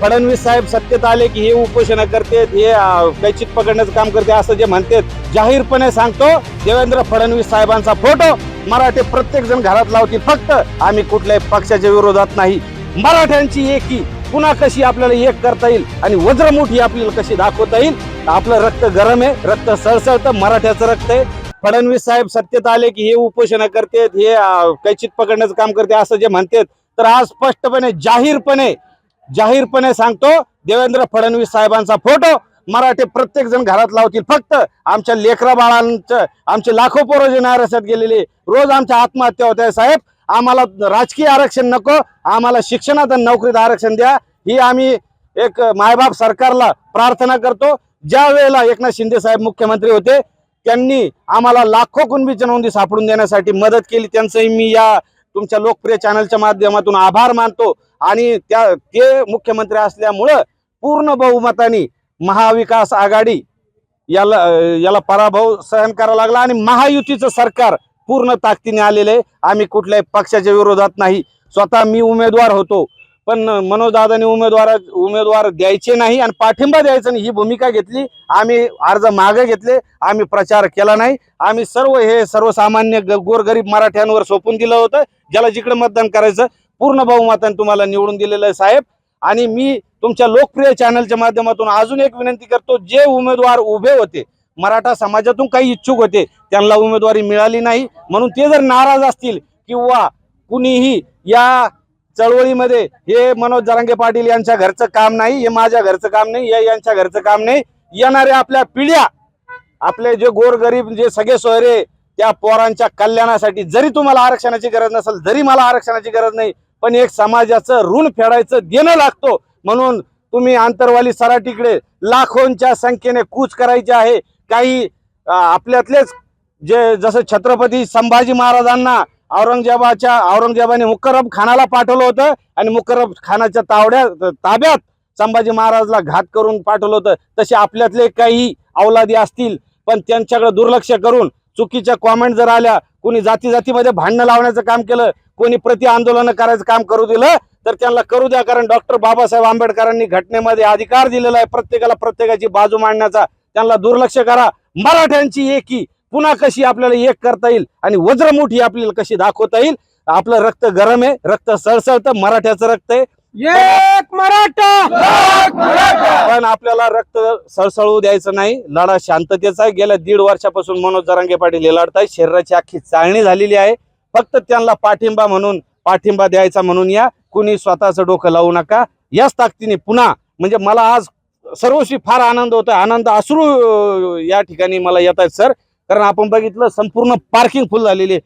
फडणवीस साहेब सत्तेत आले की हे उपोषण करतेत हे कैचित पकडण्याचं काम करते असं जे म्हणतात जाहीरपणे सांगतो देवेंद्र फडणवीस साहेबांचा फोटो मराठे प्रत्येक जण घरात लावतील फक्त आम्ही कुठल्याही पक्षाच्या विरोधात नाही. मराठ्यांची एकी पुन्हा कशी आपल्याला एक करता येईल आणि वज्रमुठी आपल्याला कशी दाखवता येईल आपलं रक्त गरम आहे रक्त सळसळतं मराठ्याचं रक्त आहे. फडणवीस साहेब सत्तेत आले की हे उपोषण करतेत हे कैचित पकडण्याचं काम करते असं जे म्हणतात तर आज स्पष्टपणे जाहीरपणे जाहीरपणे सांगतो देवेंद्र फडणवीस साहेबांचा फोटो मराठे प्रत्येक जण घरात लावतील. फक्त आमच्या लेकरा बाळांचं आमचे लाखो पोरं जे नारसात गेलेले रोज आमच्या आत्महत्या होत्या साहेब. आम्हाला राजकीय आरक्षण नको आम्हाला शिक्षणात आणि नोकरीत आरक्षण द्या. ही आम्ही एक मायबाप सरकारला प्रार्थना करतो. ज्या वेळेला एकनाथ शिंदे साहेब मुख्यमंत्री होते त्यांनी आम्हाला लाखो कुणबीच्या नोंदी सापडून देण्यासाठी मदत केली. त्यांचंही मी या तुमच्या लोकप्रिय चॅनलच्या माध्यमातून आभार मानतो. आणि त्या ते मुख्यमंत्री असल्यामुळं पूर्ण बहुमताने महाविकास आघाडी याला याला पराभव सहन करावा लागला आणि महायुतीचं सरकार पूर्ण ताकदीने आलेलं आहे. आम्ही कुठल्याही पक्षाच्या विरोधात नाही. स्वतः मी उमेदवार होतो. पण मनोजदादांनी उमेदवार उमेदवार द्यायचे नाही आणि पाठिंबा द्यायचा नाही. ही भूमिका घेतली. आम्ही अर्ज मागे घेतले. आम्ही प्रचार केला नाही. आम्ही सर्व हे सर्वसामान्य ग- गोरगरीब मराठ्यांवर सोपून दिलं होतं. ज्याला जिकडे मतदान करायचं पूर्ण बहुमताने तुम्हाला निवडून दिलेलं आहे साहेब. आणि मी तुमच्या लोकप्रिय चॅनलच्या माध्यमातून अजून एक विनंती करतो जे उमेदवार उभे होते मराठा समाजातून काही इच्छुक होते त्यांना उमेदवारी मिळाली नाही. म्हणून ते जर नाराज असतील किंवा कुणीही या चळवळीमध्ये हे मनोज जरांगे पाटील यांच्या घरचं काम नाही हे माझ्या घरचं काम नाही हे यांच्या घरचं काम नाही. येणाऱ्या आपल्या पिढ्या आपले जे गोरगरीब जे सगळे सोयरे त्या पोरांच्या कल्याणासाठी जरी तुम्हाला आरक्षणाची गरज नसेल जरी मला आरक्षणाची गरज नाही पण एक समाजाचं ऋण फेडायचं देणं लागतो. म्हणून तुम्ही आंतरवाली सराटीकडे लाखोंच्या संख्येने कूच करायचे आहे. काही आपल्यातलेच जे जसं छत्रपती संभाजी महाराजांना औरंगजेबाच्या औरंगजेबाने मुकरब खानाला पाठवलं होतं आणि मुकरब खानाच्या तावड्या ताब्यात संभाजी महाराजला घात करून पाठवलं होतं. तसे आपल्यातले काही अवलादी असतील पण त्यांच्याकडे दुर्लक्ष करून चुकीच्या कॉमेंट जर आल्या कोणी जाती जातीमध्ये भांडणं लावण्याचं काम केलं कोणी प्रति आंदोलन करायचं काम करू दिलं तर त्यांना करू द्या. कारण डॉक्टर बाबासाहेब आंबेडकरांनी घटनेमध्ये अधिकार दिलेला आहे. प्रत्येकाला प्रत्येकाची बाजू मांडण्याचा त्यांना दुर्लक्ष करा. मराठ्यांची एकी पुन्हा कशी आपल्याला एक करता येईल आणि वज्रमुठी आपल्याला कशी दाखवता येईल? आपलं रक्त गरम आहे रक्त सळसळतं मराठ्याचं रक्त आहे. एक मराठा! त्यांना आपल्याला रक्त सळसळू द्यायचं नाही. लढा शांततेचा आहे. गेल्या दीड वर्षापासून मनोज जरांगे पाटील हे लढतायत. शरीराची अख्खी चाळणी झालेली आहे. फक्त त्यांना पाठिंबा म्हणून पाठिंबा द्यायचा म्हणून या. कुणी स्वतःचं डोकं लावू नका. याच ताकदीने पुन्हा म्हणजे मला आज सर्वस्वी फार आनंद होतोय. आनंद अश्रू या ठिकाणी मला येत आहेत सर. कारण आपण बघितलं संपूर्ण पार्किंग फुल झालेली आहे.